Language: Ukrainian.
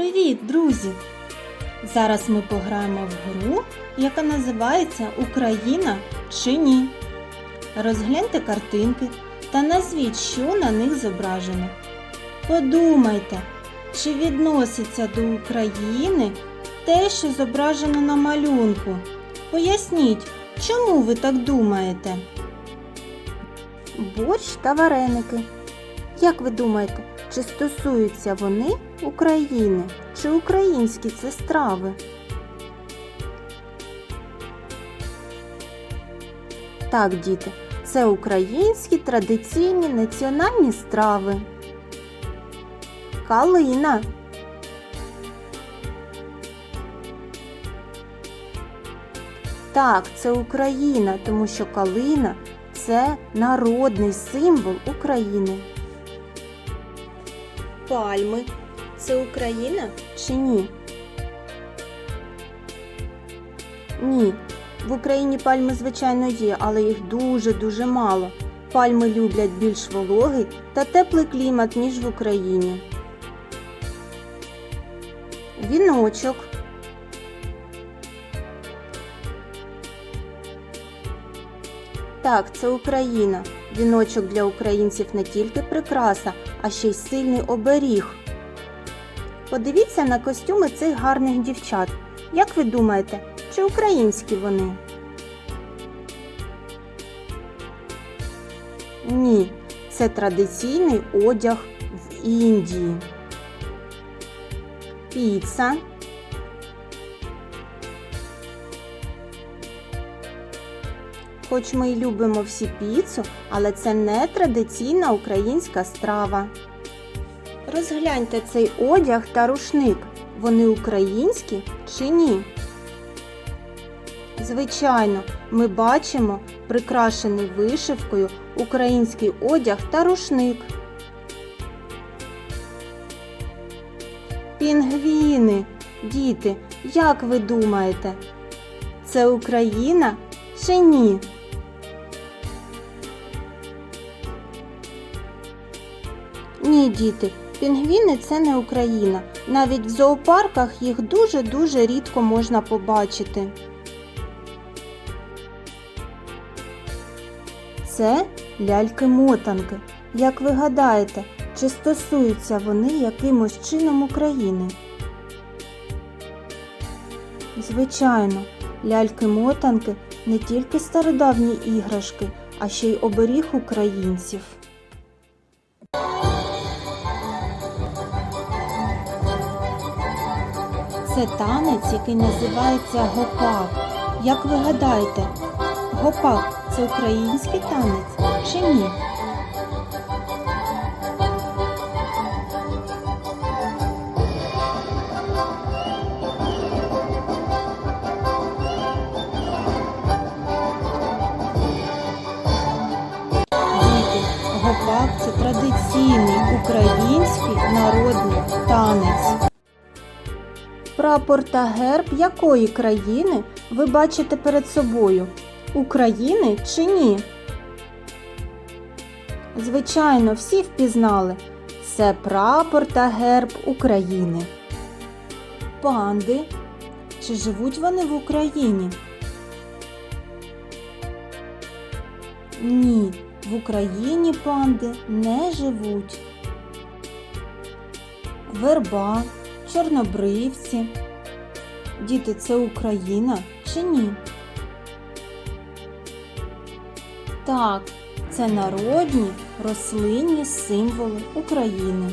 Привіт, друзі! Зараз ми пограємо в гру, яка називається Україна чи ні. Розгляньте картинки та назвіть, що на них зображено. Подумайте, чи відноситься до України те, що зображено на малюнку. Поясніть, чому ви так думаєте? Борщ та вареники. Як ви думаєте, чи стосуються вони України? Чи українські це страви? Так, діти, це українські традиційні національні страви. Калина. Так, це Україна, тому що калина це народний символ України. Пальми це Україна чи ні? Ні. В Україні пальми, звичайно, є, але їх дуже-дуже мало. Пальми люблять більш вологий та теплий клімат, ніж в Україні. Віночок. Так, це Україна. Віночок для українців не тільки прикраса, а ще й сильний оберіг. Подивіться на костюми цих гарних дівчат. Як ви думаєте, чи українські вони? Ні, це традиційний одяг в Індії. Піца. Хоч ми й любимо всі піцу, але це не традиційна українська страва. Розгляньте цей одяг та рушник. Вони українські чи ні? Звичайно, ми бачимо прикрашений вишивкою український одяг та рушник. Пінгвіни, діти, як ви думаєте, це Україна чи ні? Ні, діти, пінгвіни це не Україна. Навіть в зоопарках їх дуже-дуже рідко можна побачити. Це ляльки-мотанки. Як ви гадаєте, чи стосуються вони якимось чином України? Звичайно, ляльки-мотанки не тільки стародавні іграшки, а ще й оберіг українців. Це танець, який називається гопак. Як ви гадаєте, гопак це український танець чи ні? Гопак це традиційний український народний танець. Прапор та герб якої країни ви бачите перед собою? України чи ні? Звичайно, всі впізнали. Це прапор та герб України. Панди. Чи живуть вони в Україні? Ні, в Україні панди не живуть. Верба, чорнобривці. Діти, це Україна чи ні? Так, це народні рослинні символи України.